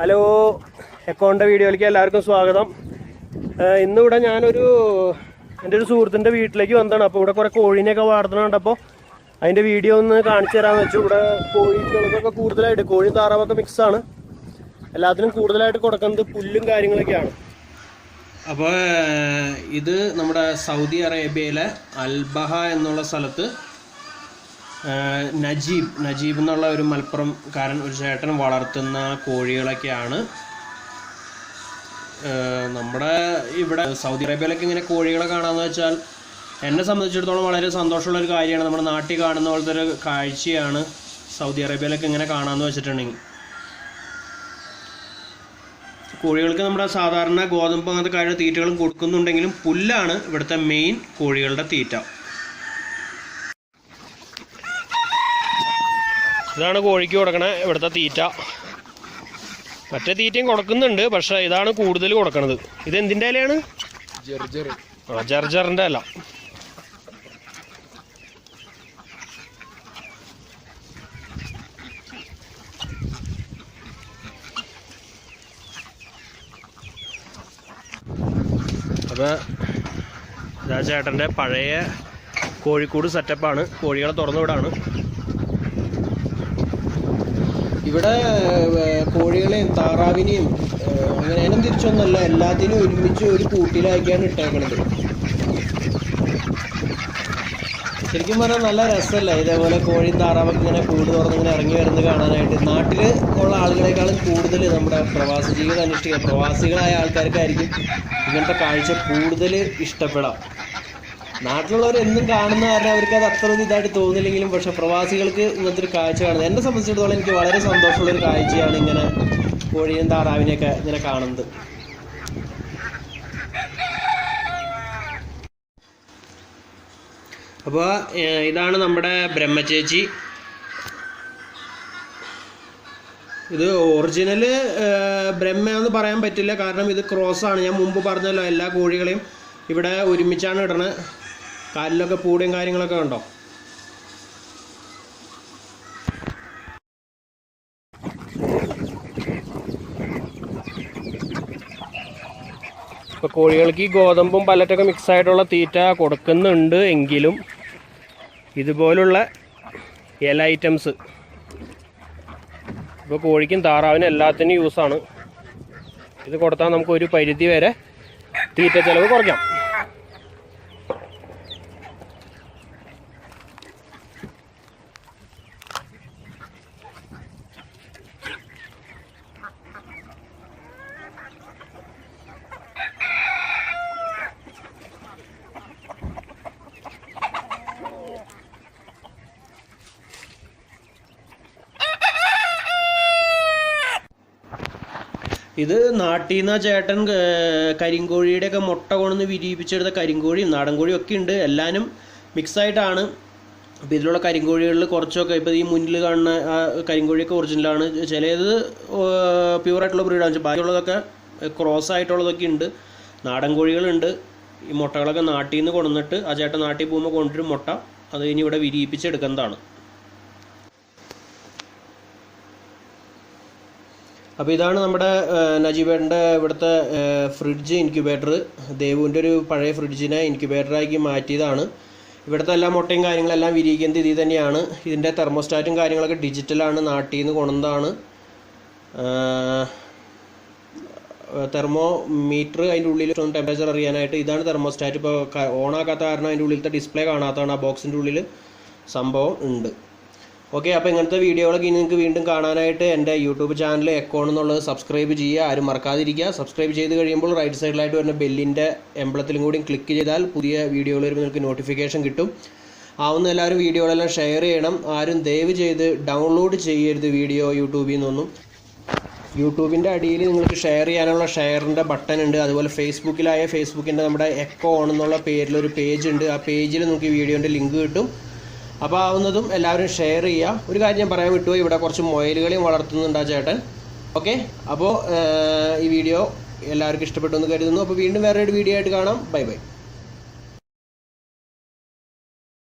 Hello എക്കോണിന്റെ വീഡിയോയിലേക്ക് എല്ലാവർക്കും സ്വാഗതം. ഇന്നിവിടെ ഞാനൊരു എന്റെ ഒരു സുഹൃത്തിന്റെ വീട്ടിലേക്ക് വന്നതാണ്. അപ്പോൾ ഇവിടെ കുറേ കോഴീനെയൊക്കെ വളർത്തണം അപ്പോൾ അതിന്റെ വീഡിയോ ഒന്ന് കാണിച്ചു തരാമെന്ന് വെച്ചു. ഇവിടെ കോഴികൾക്കൊക്കെ കൂടുതലായിട്ട് കോഴി താറാവൊക്കെ മിക്സാണ് എല്ലാത്തിനും കൂടുതലായിട്ട് കൊടുക്കുന്നത് പുല്ലും കാര്യങ്ങളൊക്കെയാണ്. അപ്പോൾ ഇത് നമ്മുടെ സൗദി അറേബ്യയിലെ അൽബഹ എന്നുള്ള സ്ഥലത്ത് നജീബ്. നജീബ് എന്നുള്ള ഒരു മലപ്പുറം കാരൻ ഒരു ചേട്ടൻ വളർത്തുന്ന കോഴികളൊക്കെയാണ്. നമ്മുടെ ഇവിടെ സൗദി അറേബ്യയിലൊക്കെ ഇങ്ങനെ കോഴികളെ കാണാമെന്ന് വെച്ചാൽ എന്നെ സംബന്ധിച്ചിടത്തോളം വളരെ സന്തോഷമുള്ള ഒരു കാര്യമാണ്. നമ്മുടെ നാട്ടിൽ കാണുന്ന പോലത്തെ ഒരു കാഴ്ചയാണ് സൗദി അറേബ്യയിലൊക്കെ ഇങ്ങനെ കാണാമെന്ന് വെച്ചിട്ടുണ്ടെങ്കിൽ. കോഴികൾക്ക് നമ്മുടെ സാധാരണ ഗോതമ്പ് അങ്ങനത്തെ കാര്യ തീറ്റകളും കൊടുക്കുന്നുണ്ടെങ്കിലും പുല്ലാണ് ഇവിടുത്തെ മെയിൻ കോഴികളുടെ തീറ്റ. ഇതാണ് കോഴിക്ക് കൊടുക്കണ ഇവിടുത്തെ തീറ്റ. മറ്റേ തീറ്റയും കൊടുക്കുന്നുണ്ട് പക്ഷേ ഇതാണ് കൂടുതൽ കൊടുക്കണത്. ഇത് എന്തിന്റെ ഇലയാണ്? ആ ജർജറിന്റെ അല്ല അപ്പോൾ ഇതാ ചേട്ടന്റെ പഴയ കോഴിക്കൂട് സെറ്റപ്പാണ് കോഴികളെ തുറന്നു വിടാണ്. ഇവിടെ കോഴികളെയും താറാവിനെയും അങ്ങനെ അതിനും തിരിച്ചൊന്നല്ല എല്ലാത്തിനും ഒരുമിച്ച് ഒരു കൂട്ടിലാക്കിയാണ് ഇട്ടേക്കണത്. ശരിക്കും പറഞ്ഞാൽ നല്ല രസമല്ല? ഇതേപോലെ കോഴിയും താറാവൊക്കെ ഇങ്ങനെ കൂട് തുറന്ന് ഇങ്ങനെ ഇറങ്ങി വരുന്നത് കാണാനായിട്ട്. നാട്ടിൽ ഉള്ള ആളുകളെക്കാളും കൂടുതൽ നമ്മുടെ പ്രവാസി ജീവിതം അനുഷ്ഠിക്കുക. പ്രവാസികളായ ആൾക്കാർക്കായിരിക്കും ഇങ്ങനത്തെ കാഴ്ച കൂടുതൽ ഇഷ്ടപ്പെടാം. നാട്ടിലുള്ളവർ എന്നും കാണുന്ന കാരണം അവർക്ക് അത് അത്ര ഇതായിട്ട് തോന്നില്ലെങ്കിലും പക്ഷെ പ്രവാസികൾക്ക് ഇങ്ങനത്തെ ഒരു കാഴ്ച കാണുന്നത് എന്നെ സംബന്ധിച്ചിടത്തോളം എനിക്ക് വളരെ സന്തോഷമുള്ള ഒരു കാഴ്ചയാണ് ഇങ്ങനെ കോഴിയും താറാവിനെയൊക്കെ ഇങ്ങനെ കാണുന്നത്. അപ്പോൾ ഇതാണ് നമ്മുടെ ബ്രഹ്മചേച്ചി ഇത് ഒറിജിനൽ ബ്രഹ്മ എന്ന് പറയാൻ പറ്റില്ല. കാരണം ഇത് ക്രോസ് ആണ് ഞാൻ മുമ്പ് പറഞ്ഞല്ലോ എല്ലാ കോഴികളെയും ഇവിടെ ഒരുമിച്ചാണ് ഇടണത് കാലിലൊക്കെ പൂടിയും കാര്യങ്ങളൊക്കെ ഉണ്ടോ ഇപ്പോൾ കോഴികൾക്ക് ഈ ഗോതമ്പും പല്ലറ്റൊക്കെ മിക്സ് ആയിട്ടുള്ള തീറ്റ കൊടുക്കുന്നുണ്ട് എങ്കിലും ഇതുപോലുള്ള ഇല ഐറ്റംസ് ഇപ്പോൾ കോഴിക്കും താറാവിനും എല്ലാത്തിനും യൂസാണ് ഇത് കൊടുത്താൽ നമുക്ക് ഒരു പരിധി വരെ തീറ്റ ചിലവ് കുറയ്ക്കാം. ഇത് നാട്ടിൽ നിന്ന് ചേട്ടൻ ഏർ, കരിങ്കോഴിയുടെ ഒക്കെ മുട്ട കൊണ്ടുവന്ന് വിരിയിപ്പിച്ചെടുത്ത കരിങ്കോഴിയും നാടൻ കോഴിയും ഒക്കെ ഉണ്ട്. എല്ലാനും മിക്സ് ആയിട്ടാണ്. അപ്പോൾ ഇതിലുള്ള കരിങ്കോഴികളിൽ കുറച്ചൊക്കെ ഇപ്പോൾ ഈ മുന്നിൽ കാണുന്ന ആ കരിങ്കോഴിയൊക്കെ ഒറിജിനലാണ് ചിലത് പ്യൂറായിട്ടുള്ള ബ്രീഡാണ് ബാക്കിയുള്ളതൊക്കെ ക്രോസ് ആയിട്ടുള്ളതൊക്കെ ഉണ്ട്. നാടൻ കോഴികളുണ്ട് ഈ മുട്ടകളൊക്കെ നാട്ടിൽ നിന്ന് കൊണ്ടുവന്നിട്ട് ആ ചേട്ടൻ നാട്ടിൽ പോകുമ്പോൾ കൊണ്ടുവരും മുട്ട അത് ഇനി ഇവിടെ വിരിയിപ്പിച്ചെടുക്കുന്നതാണ്. അപ്പോൾ ഇതാണ് നമ്മുടെ നജീബേട്ടന്റെ ഇവിടുത്തെ ഫ്രിഡ്ജ് ഇൻക്യുബേറ്റർ ദേവുവിന്റെ ഒരു പഴയ ഫ്രിഡ്ജിനെ ഇൻക്യുബേറ്ററാക്കി മാറ്റിയതാണ്. ഇവിടുത്തെ എല്ലാ മുട്ടയും കാര്യങ്ങളെല്ലാം വിരിയിക്കുന്നത് ഇതിൽ തന്നെയാണ്. ഇതിന്റെ തെർമോസ്റ്റാറ്റും കാര്യങ്ങളൊക്കെ ഡിജിറ്റലാണ് നാട്ടിൽ നിന്ന് കൊണ്ടുവന്നതാണ്. തെർമോ മീറ്റർ അതിന്റെ ഉള്ളിൽ ടെമ്പറേച്ചർ അറിയാനായിട്ട് ഇതാണ് തെർമോസ്റ്റാറ്റ് ഇപ്പോൾ ഓണാക്കാത്ത കാരണം അതിന്റെ ഉള്ളിലത്തെ ഡിസ്പ്ലേ കാണാത്തതാണ്. ആ ബോക്സിന്റെ ഉള്ളിൽ സംഭവം ഉണ്ട്. ഓക്കെ അപ്പോൾ ഇങ്ങനത്തെ വീഡിയോകളൊക്കെ ഇനി നിങ്ങൾക്ക് വീണ്ടും കാണാനായിട്ട് എന്റെ യൂട്യൂബ് ചാനൽ എക്കോൺ എന്നുള്ളത് സബ്സ്ക്രൈബ് ചെയ്യുക. ആരും മറക്കാതിരിക്കുക. സബ്സ്ക്രൈബ് ചെയ്ത് കഴിയുമ്പോൾ റൈറ്റ് സൈഡിലായിട്ട് വരുന്ന ബെല്ലിന്റെ എംബ്ലത്തിലും കൂടി ക്ലിക്ക് ചെയ്താൽ പുതിയ വീഡിയോകൾ വരുമ്പോൾ നിങ്ങൾക്ക് നോട്ടിഫിക്കേഷൻ കിട്ടും. ആവുന്ന എല്ലാവരും വീഡിയോകളെല്ലാം ഷെയർ ചെയ്യണം. ആരും ദയവ് ചെയ്ത് ഡൗൺലോഡ് ചെയ്യരുത് വീഡിയോ യൂട്യൂബിൽ നിന്നൊന്നും. യൂട്യൂബിന്റെ അടിയിൽ നിങ്ങൾക്ക് ഷെയർ ചെയ്യാനുള്ള ഷെയറിന്റെ ബട്ടൺ ഉണ്ട്. അതുപോലെ ഫേസ്ബുക്കിലായ ഫേസ്ബുക്കിന്റെ നമ്മുടെ എക്കോ ഓൺ എന്നുള്ള പേരിലൊരു പേജ് ഉണ്ട്. ആ പേജിൽ നിങ്ങൾക്ക് വീഡിയോന്റെ ലിങ്ക് കിട്ടും. അപ്പോൾ ആവുന്നതും എല്ലാവരും ഷെയർ ചെയ്യുക. ഒരു കാര്യം ഞാൻ പറയാൻ വിട്ടുപോയി. ഇവിടെ കുറച്ച് മൊയലുകളെയും വളർത്തുന്നുണ്ട് ആ ചേട്ടൻ. ഓക്കെ അപ്പോൾ ഈ വീഡിയോ എല്ലാവർക്കും ഇഷ്ടപ്പെട്ടു എന്ന് കരുതുന്നു. അപ്പോൾ വീണ്ടും വേറൊരു വീഡിയോ ആയിട്ട് കാണാം. Bye bye